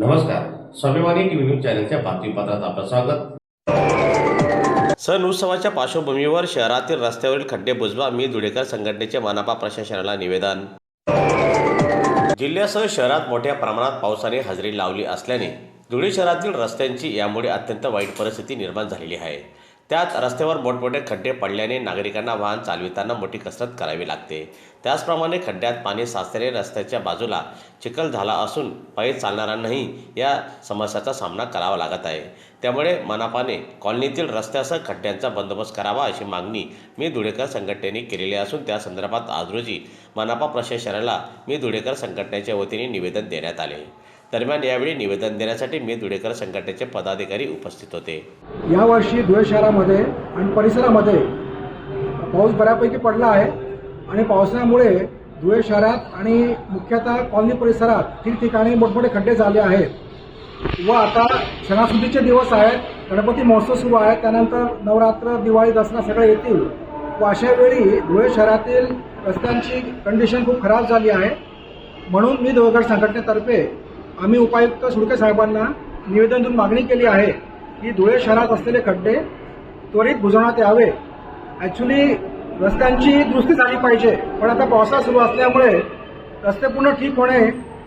नमस्कार. स्वाभिमानी TV news चॅनलच्या बातमीपत्रात आपलं स्वागत. सण उत्सवाच्या पार्श्वभूमीवर शहरातील रस्त्यावरील खड्डे बुजवा मी धुळेकर संघटनेचे मानापा प्रशासनाला निवेदन. जिल्ह्यासह शहरात मोठ्या प्रमाणात पावसाने हजेरी लावली असल्याने धुळे शहरातील रस्त्यांची यामुळे अत्यंत वाईट परिस्थिती निर्माण झालेली आहे. त्यात रस्त्यावर मोठमोठे खड्डे पडल्याने नागरिकांना वाहन चालविताना मोठी कसरत करावी लागते. त्याचप्रमाणे खड्ड्यात पाणी साचल्याने रस्त्याच्या बाजूला चिखल झाला असून पायी चालणाऱ्यांनाही या समस्याचा सामना करावा लागत आहे. त्यामुळे मनापाने कॉलनीतील रस्त्यासह खड्ड्यांचा बंदोबस्त करावा अशी मागणी मी धुळेकर संघटनेने केलेली असून त्या संदर्भात आज रोजी मनापा प्रशासनाला मी धुळेकर संघटनेच्या वतीने निवेदन देण्यात आले. दरम्यान यावेळी निवेदन देण्यासाठी मी धुळेकर संघटनेचे पदाधिकारी उपस्थित होते. यावर्षी धुळे शहरामध्ये आणि परिसरामध्ये पाऊस बऱ्यापैकी पडला आहे आणि पावसामुळे धुळे शहरात आणि मुख्यतः कॉलनी परिसरात ठिकठिकाणी मोठमोठे खड्डे झाले आहेत. व आता सणासुदीचे दिवस आहेत गणपती महोत्सव सुरू आहे त्यानंतर नवरात्र दिवाळी दसरा सगळे येतील. व अशा वेळी धुळे शहरातील रस्त्यांची कंडिशन खूप खराब झाली आहे. म्हणून मी धुळेकर संघटनेतर्फे आम्ही उपायुक्त सुडके साहेबांना निवेदन देऊन मागणी केली आहे की धुळे शहरात असलेले खड्डे त्वरित बुजवण्यात यावे. ॲक्च्युली रस्त्यांची दुरुस्ती झाली पाहिजे. पण आता पावसाळा सुरू असल्यामुळे रस्ते पूर्ण ठीक होणे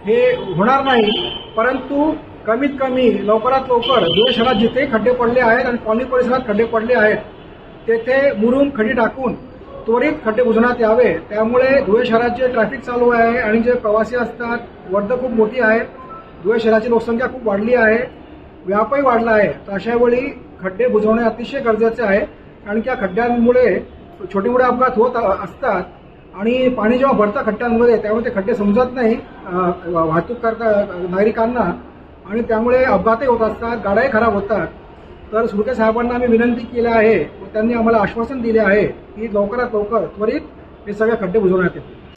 हे होणार नाही. परंतु कमीत कमी लवकरात लवकर धुळे शहरात जिथे खड्डे पडले आहेत आणि कॉलनी परिसरात खड्डे पडले आहेत तेथे मुरुम खडी टाकून त्वरित खड्डे बुजवण्यात यावे. त्यामुळे धुळे शहरात जे ट्रॅफिक चालू आहे आणि जे प्रवासी असतात वर्दळ खूप मोठी आहे. धुळे शहराची लोकसंख्या खूप वाढली आहे व्यापही वाढला आहे. तर अशा वेळी खड्डे बुजवणे अतिशय गरजेचे आहे कारण की या खड्ड्यांमुळे छोटे मोठे अपघात होत असतात आणि पाणी जेव्हा भरतं खड्ड्यांमध्ये त्यामुळे ते खड्डे समजत नाही वाहतूक करता नागरिकांना. आणि त्यामुळे अपघातही होत असतात गाड्याही खराब होतात. तर सुरके साहेबांना आम्ही विनंती केली आहे व त्यांनी आम्हाला आश्वासन दिले आहे की लवकरात लवकर त्वरित हे सगळे खड्डे बुजवण्यात येतील.